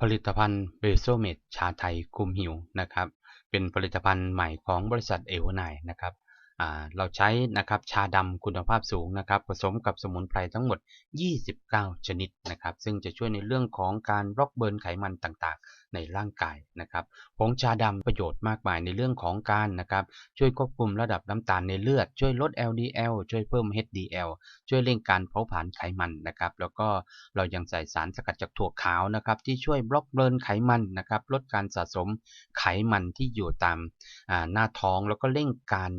ผลิตภัณฑ์เบโซเมดชาไทยคุมหิวนะครับ เป็นผลิตภัณฑ์ใหม่ของบริษัทเอวไนนะครับเราใช้นะครับชาดำคุณภาพสูงนะครับผสมกับสมุนไพรทั้งหมด 29 ชนิดนะครับ ซึ่งจะช่วยในเรื่องของการบล็อกเบิร์นไขมันต่างๆในร่างกายนะครับผงชาดำประโยชน์มากมายในเรื่องของการนะครับช่วยควบคุมระดับน้ำตาลในเลือด ช่วยลด LDL ช่วยเพิ่ม HDL ช่วยเร่งการเผาผลาญไขมันนะครับแล้วก็เรายังใส่สารสกัดจากถั่วขาวนะครับที่ช่วยบล็อกเบิร์นไขมันนะครับลดการสะสมไขมันที่อยู่ตามหน้าท้องแล้วก็เร่งการ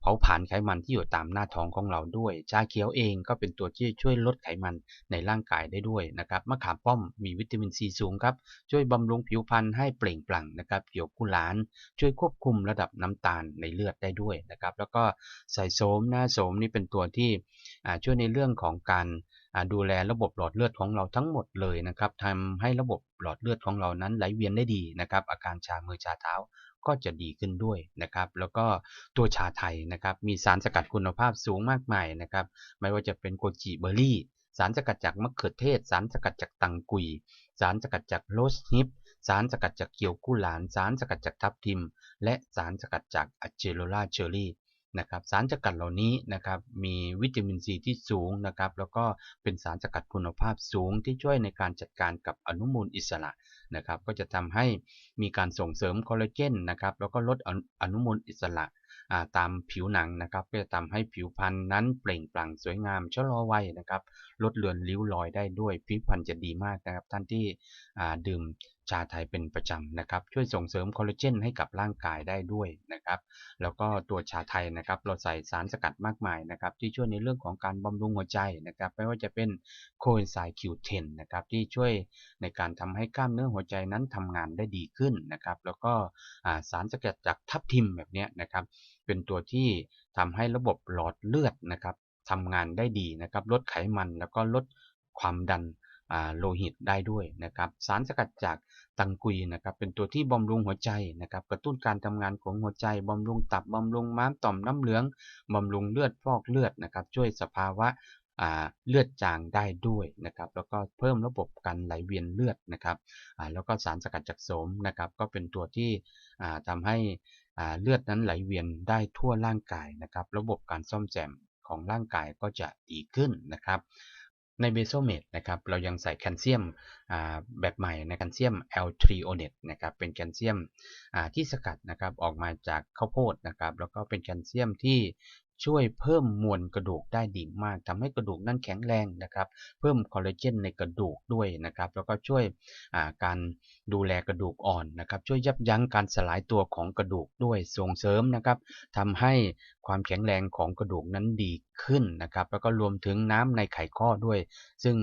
เผาผลาญไขมันที่อยู่ตามหน้าท้องของเราด้วย ชาเขียวเองก็เป็นตัวที่ช่วยลดไขมันในร่างกายได้ด้วยนะครับมะขามป้อมมีวิตามินซีสูงครับช่วยบำรุงผิวพรรณให้เปล่งปลั่งนะครับเกี่ยวกุหลานช่วยควบคุมระดับน้ำตาลในเลือดได้ด้วยนะครับแล้วก็ใส่โสมหน้าโสมนี่เป็นตัวที่ช่วยในเรื่องของการดูแลระบบหลอดเลือดของเราทั้งหมดเลยนะครับทำให้ระบบหลอดเลือดของเรานั้นไหลเวียนได้ดีนะครับอาการชามือชาเท้าก็จะดีขึ้นด้วยนะครับ แล้วก็ตัวชาไทยนะครับ มีสารสกัดคุณภาพสูงมากมายนะครับ ไม่ว่าจะเป็นโกจิเบอร์รี่ สารสกัดจากมะเขือเทศ สารสกัดจากตังกุย สารสกัดจากโรสฮิป สารสกัดจากเกียวกุหลาน สารสกัดจากทับทิม และสารสกัดจากอะเจโรลาเชอรี่นะครับสารสกัดเหล่านี้นะครับมีวิตามินซีที่สูงนะครับแล้วก็เป็นสารสกัดคุณภาพสูงที่ช่วยในการจัดการกับอนุมูลอิสระนะครับก็จะทำให้มีการส่งเสริมคอลลาเจนนะครับแล้วก็ลดอนุมูลอิสระ ตามผิวหนังนะครับก็จะทำให้ผิวพรรณนั้นเปล่งปลั่งสวยงามชะลอวัยนะครับ ลดเลือนริ้วรอยได้ด้วยผิวพรรณจะดีมากนะครับ ท่านที่ดื่ม ชาไทยเป็นประจำนะครับช่วยส่งเสริมคอลลาเจนให้กับร่างกายได้ด้วยนะครับแล้วก็ตัวชาไทยนะครับเราใส่สารสกัดมากมายนะครับที่ช่วยในเรื่องของการบำรุงหัวใจนะครับไม่ว่าจะเป็นโคเอนไซม์คิวเทนนะครับที่ช่วยในการทำให้กล้ามเนื้อหัวใจนั้นทำงานได้ดีขึ้นนะครับแล้วก็สารสกัดจากทับทิมแบบนี้นะครับเป็นตัวที่ทำให้ระบบหลอดเลือดนะครับทำงานได้ดีนะครับลดไขมันแล้วก็ลดความดัน โลหิตได้ด้วยนะครับ สารสกัดจากตังกุยนะครับเป็นตัวที่บำรุงหัวใจนะครับกระตุ้นการทำงานของหัวใจบำรุงตับบำรุงม้ามต่อมน้ำเหลืองบำรุงเลือดฟอกเลือดนะครับช่วยสภาวะเลือดจางได้ด้วยนะครับแล้วก็เพิ่มระบบการไหลเวียนเลือดนะครับแล้วก็สารสกัดจากโสมนะครับก็เป็นตัวที่ทำให้เลือดนั้นไหลเวียนได้ทั่วร่างกายนะครับ ระบบการซ่อมแซมของร่างกายก็จะดีขึ้นนะครับ ในเบโซเมดนะครับเรายังใส่แคลเซียมแบบใหม่ในแคลเซียมแอลทริโอเนตนะครับเป็นแคลเซียมที่สกัดนะครับออกมาจากข้าวโพดนะครับแล้วก็เป็นแคลเซียมที่ ช่วยเพิ่มมวลกระดูกได้ดีมากทำให้กระดูกนั้นแข็งแรงนะครับ เพิ่มคอลลาเจนในกระดูกด้วยนะครับ แล้วก็ช่วยการดูแลกระดูกอ่อนนะครับ ช่วยยับยั้งการสลายตัวของกระดูกด้วยส่งเสริมนะครับทำให้ความแข็งแรงของกระดูกนั้นดีขึ้นนะครับ แล้วก็รวมถึงน้ำในไขข้อด้วย ซึ่ง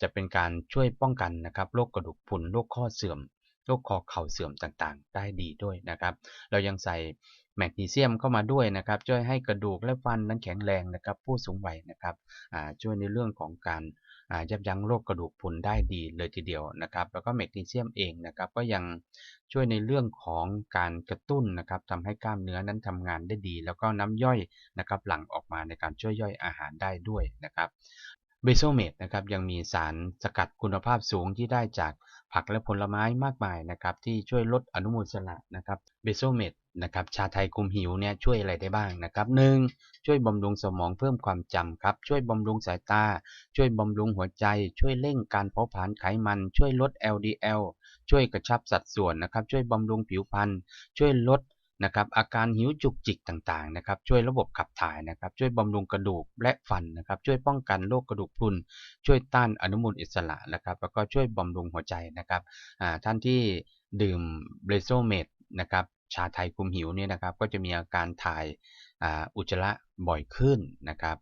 จะเป็นการช่วยป้องกันนะครับโรคกระดูกพรุนโรคข้อเสื่อมโรคคอเข่าเสื่อมต่างๆ ได้ดีด้วยนะครับ เรายังใส่ แมกนีเซียมเข้ามาด้วยนะครับช่วยให้กระดูกและฟันนั้นแข็งแรงนะครับผู้สูงวัยนะครับช่วยในเรื่องของการยับยั้งโรคกระดูกพรุนได้ดีเลยทีเดียวนะครับ แล้วก็แมกนีเซียมเองนะครับก็ยังช่วยในเรื่องของการกระตุ้นนะครับทำให้กล้ามเนื้อนั้นทำงานได้ดี แล้วก็น้ำย่อยนะครับหลั่งออกมาในการช่วยย่อยอาหารได้ด้วยนะครับเบโซเมดนะครับยังมีสารสกัดคุณภาพสูงที่ได้จากผักและผลไม้มากมายนะครับที่ช่วยลดอนุมูลอิสระนะครับเบโซเมด นะครับชาไทยคุมหิวเนี่ยช่วยอะไรได้บ้างนะครับหนึ่งช่วยบำรุงสมองเพิ่มความจำครับ ช่วยบำรุงสายตา ช่วยบำรุงหัวใจ ช่วยเร่งการเผาผลาญไขมัน ช่วยลด LDL ช่วยกระชับสัดส่วนนะครับ ช่วยบำรุงผิวพรรณช่วยลดนะครับอาการหิวจุกจิกต่างๆนะครับช่วยระบบขับถ่ายนะครับช่วยบำรุงกระดูกและฟันนะครับช่วยป้องกันโรคกระดูกพรุน ช่วยต้านอนุมูลอิสระนะครับแล้วก็ช่วยบำรุงหัวใจนะครับท่านที่ดื่มเบรโซเมดนะครับ ชาไทยคุมหิวเนี่ยนะครับก็จะมีอาการถ่ายอุจจาระบ่อยขึ้นนะครับ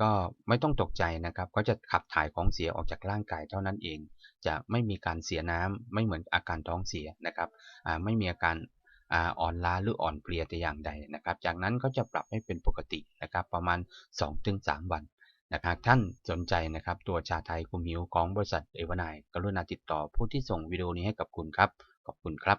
ก็ไม่ต้องตกใจนะครับ ก็จะขับถ่ายของเสียออกจากร่างกายเท่านั้นเอง จะไม่มีการเสียน้ำไม่เหมือนอาการท้องเสียนะครับไม่มีอาการอ่อนล้าหรืออ่อนเพลียแต่อย่างใดนะครับ จากนั้นก็จะปรับให้เป็นปกตินะครับประมาณ 2-3 วันนะครับท่านสนใจนะครับตัวชาไทยคุมหิวของบริษัทเอวานายกรุณาติดต่อผู้ที่ส่งวิดีโอนี้ให้กับคุณครับ ขอบคุณครับ